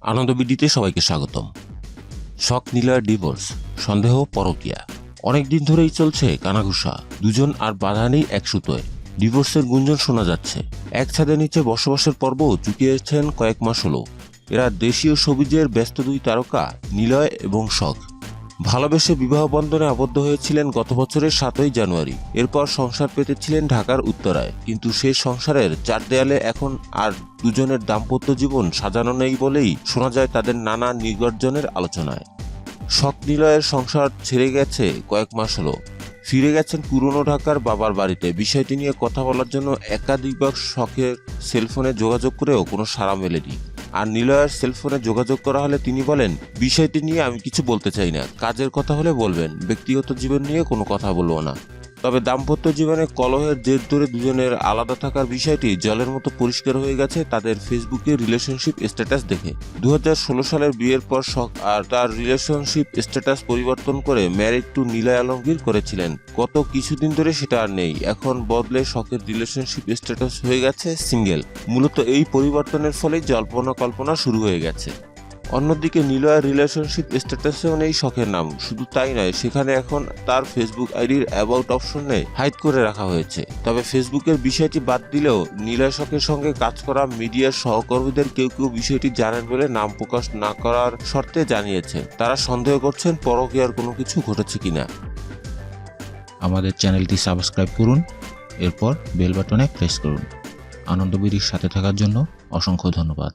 আনন্দবিডিতে সবাইকে স্বাগতম। শখ নীলার ডিভোর্স, সন্দেহ পরকিয়া। অনেকদিন ধরেই চলছে কানাঘুষা। দুজন আর বাধা নেই এক সুতোয়। ডিভোর্সের গুঞ্জন শোনা যাচ্ছে। এক ছাদের নিচে বসবাসের পর্ব চুকিয়েছেন কয়েক মাস হল। এরা দেশীয় সবুজের ব্যস্ত দুই তারকা, নিলয় এবং শখ ভালোবেসে বিবাহ বন্ধনে আবদ্ধ হয়েছিলেন গত বছরের সাতই জানুয়ারি। এরপর সংসার পেতেছিলেন ঢাকার উত্তরায়। কিন্তু সেই সংসারের চার দেয়ালে এখন আর দুজনের দাম্পত্য জীবন সাজানো নেই বলেই শোনা যায় তাদের নানা নির্গর্জনের আলোচনায়। শখ নিলয়ের সংসার ছেড়ে গেছে কয়েক মাস হলো। ফিরে গেছেন পুরনো ঢাকার বাবার বাড়িতে। বিষয়টি নিয়ে কথা বলার জন্য একাধিকবার শখের সেলফোনে যোগাযোগ করেও কোনো সাড়া মেলেনি। আর নিলয়ের সেলফোনে যোগাযোগ করা হলে তিনি বলেন, বিষয়টি নিয়ে আমি কিছু বলতে চাই না। কাজের কথা হলে বলবেন। ব্যক্তিগত জীবন নিয়ে কোনো কথা বলব না। তবে দাম্পত্য জীবনে কলহের জের ধরে দুজনের আলাদা থাকার বিষয়টি জলের মতো পরিষ্কার হয়ে গেছে তাদের ফেসবুকে রিলেশনশিপ স্ট্যাটাস দেখে। দু হাজার ষোলো সালের বিয়ের পর শখ আর তার রিলেশনশিপ স্ট্যাটাস পরিবর্তন করে ম্যারিড টু নীলয় আলমগীর করেছিলেন। গত কিছুদিন ধরে সেটা আর নেই। এখন বদলে শখের রিলেশনশিপ স্ট্যাটাস হয়ে গেছে সিঙ্গেল। মূলত এই পরিবর্তনের ফলেই জল্পনা কল্পনা শুরু হয়ে গেছে। অন্যদিকে নিলয়ের রিলেশনশিপ স্ট্যাটাসেও নেই শখের নাম, শুধু তাই নয়, সেখানে এখন তার ফেসবুক আইডির অ্যাবাউট অপশনে হাইড করে রাখা হয়েছে। তবে ফেসবুকের বিষয়টি বাদ দিলেও নিলয় শখের সঙ্গে কাজ করা মিডিয়ার সহকর্মীদের কেউ কেউ বিষয়টি জানেন বলে নাম প্রকাশ না করার শর্তে জানিয়েছেন তারা সন্দেহ করছেন পরকীয়ার কোনো কিছু ঘটেছে কিনা। আমাদের চ্যানেলটি সাবস্ক্রাইব করুন, এরপর বেল বাটনে প্রেস করুন। আনন্দবিড়ির সাথে থাকার জন্য অসংখ্য ধন্যবাদ।